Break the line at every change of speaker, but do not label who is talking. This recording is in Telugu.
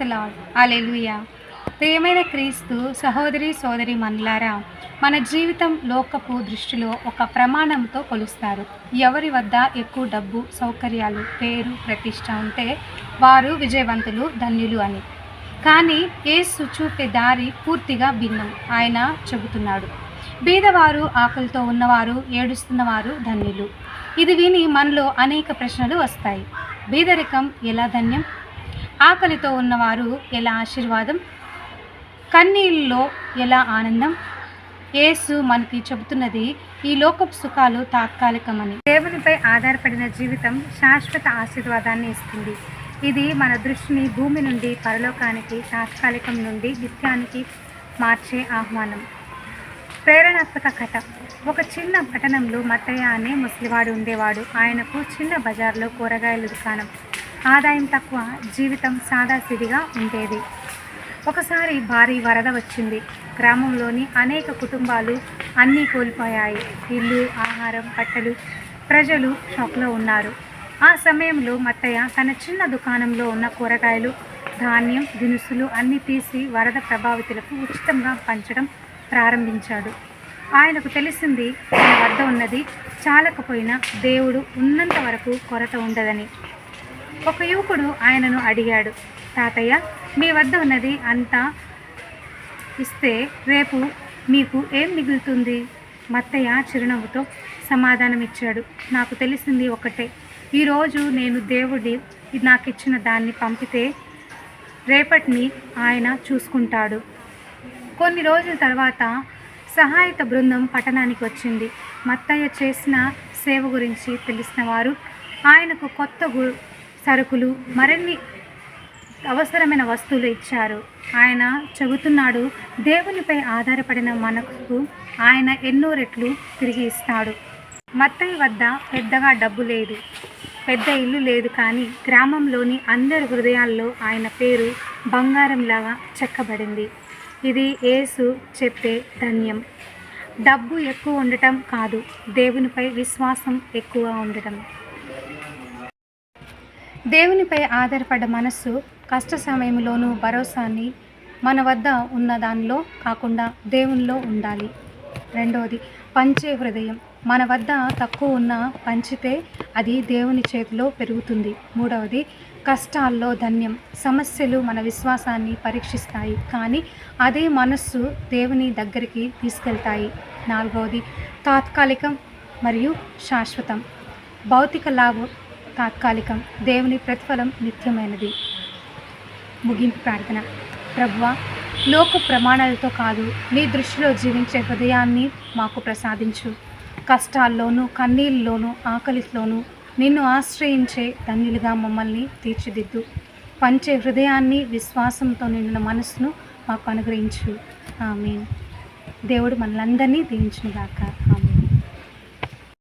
ద లాడ్ అలెలుయా ప్రియమైన క్రీస్తు సహోదరి సోదరి మన్లారా మన జీవితం లోకపు దృష్టిలో ఒక ప్రమాణంతో కొలుస్తారు. ఎవరి వద్ద ఎక్కువ డబ్బు సౌకర్యాలు పేరు ప్రతిష్ట ఉంటే వారు విజయవంతులు ధన్యులు అని. కానీ ఏసు చూపే దారి పూర్తిగా భిన్నం ఆయన చెబుతున్నాడు. బీదవారు ఆకలితో ఉన్నవారు ఏడుస్తున్నవారు ధన్యులు. ఇది విని మనలో అనేక ప్రశ్నలు వస్తాయి. బీదరికం ఎలా ధన్యం? ఆకలితో ఉన్నవారు ఎలా ఆశీర్వాదం? కన్నీళ్ళలో ఎలా ఆనందం? యేసు మనకి చెబుతున్నది ఈ లోకపు సుఖాలు తాత్కాలికమని. దేవునిపై ఆధారపడిన జీవితం శాశ్వత ఆశీర్వాదాన్ని ఇస్తుంది. ఇది మన దృష్టిని భూమి నుండి పరలోకానికి తాత్కాలికం నుండి నిత్యానికి మార్చే ఆహ్వానం. ప్రేరణాత్మక కథ. ఒక చిన్న పట్టణంలో మత్తయ్య అనే ముసలివాడు ఉండేవాడు. ఆయనకు చిన్న బజార్లో కూరగాయల దుకాణం. ఆదాయం తక్కువ జీవితం సాదాసిదిగా ఉండేది. ఒకసారి భారీ వరద వచ్చింది. గ్రామంలోని అనేక కుటుంబాలు అన్నీ కోల్పోయాయి. ఇల్లు ఆహారం బట్టలు ప్రజలు షాక్లో ఉన్నారు. ఆ సమయంలో మత్తయ్య తన చిన్న దుకాణంలో ఉన్న కూరగాయలు ధాన్యం దినుసులు అన్నీ తీసి వరద ప్రభావితులకు ఉచితంగా పంచడం ప్రారంభించాడు. ఆయనకు తెలిసింది తన వద్ద ఉన్నది చాలకపోయినా దేవుడు ఉన్నంత వరకు కొరత ఉండదని. ఒక యువకుడు ఆయనను అడిగాడు తాతయ్య మీ వద్ద ఉన్నది అంతా ఇస్తే రేపు మీకు ఏం మిగులుతుంది మత్తయ్య చిరునవ్వుతో సమాధానం ఇచ్చాడు నాకు తెలిసింది ఒకటే ఈరోజు నేను దేవుడి నాకు ఇచ్చిన దాన్ని పంపితే రేపటిని ఆయన చూసుకుంటాడు. కొన్ని రోజుల తర్వాత సహాయత బృందం పట్టణానికి వచ్చింది. మత్తయ్య చేసిన సేవ గురించి తెలిసిన వారు ఆయనకు కొత్త గు సరుకులు మరిన్ని అవసరమైన వస్తువులు ఇచ్చారు. ఆయన చెబుతున్నాడు దేవునిపై ఆధారపడిన మనకు ఆయన ఎన్నో రెట్లు తిరిగి ఇస్తాడు. మత్తయ్య వద్ద పెద్దగా డబ్బు లేదు. పెద్ద ఇల్లు లేదు కానీ గ్రామంలోని అందరి హృదయాల్లో ఆయన పేరు బంగారంలాగా చెక్కబడింది. ఇది ఏసు చెప్పే ధన్యం. డబ్బు ఎక్కువ ఉండటం కాదు దేవునిపై విశ్వాసం ఎక్కువ ఉండటం. దేవునిపై ఆధారపడ్డ మనస్సు కష్ట సమయంలోనూ భరోసాని మన వద్ద ఉన్న దానిలో కాకుండా దేవునిలో ఉండాలి. రెండవది పంచే హృదయం. మన వద్ద తక్కువ ఉన్న పంచితే అది దేవుని చేతిలో పెరుగుతుంది. మూడవది కష్టాల్లో ధన్యం. సమస్యలు మన విశ్వాసాన్ని పరీక్షిస్తాయి కానీ అదే మనస్సు దేవుని దగ్గరికి తీసుకెళ్తాయి. నాలుగవది తాత్కాలికం మరియు శాశ్వతం. భౌతిక లాభం తాత్కాలికం. దేవుని ప్రతిఫలం నిత్యమైనది. ముగింపు ప్రార్థన. ప్రభువ లోక ప్రమాణాలతో కాదు నీ దృష్టిలో జీవించే హృదయాన్ని మాకు ప్రసాదించు. కష్టాల్లోనూ కన్నీళ్ళలోనూ ఆకలిలోనూ నిన్ను ఆశ్రయించే ధన్యులుగా మమ్మల్ని తీర్చిదిద్దు. పంచే హృదయాన్ని విశ్వాసంతో నిండిన మనసును మాకు అనుగ్రహించు. ఆమె దేవుడు మనలందరినీ దీవించుగాక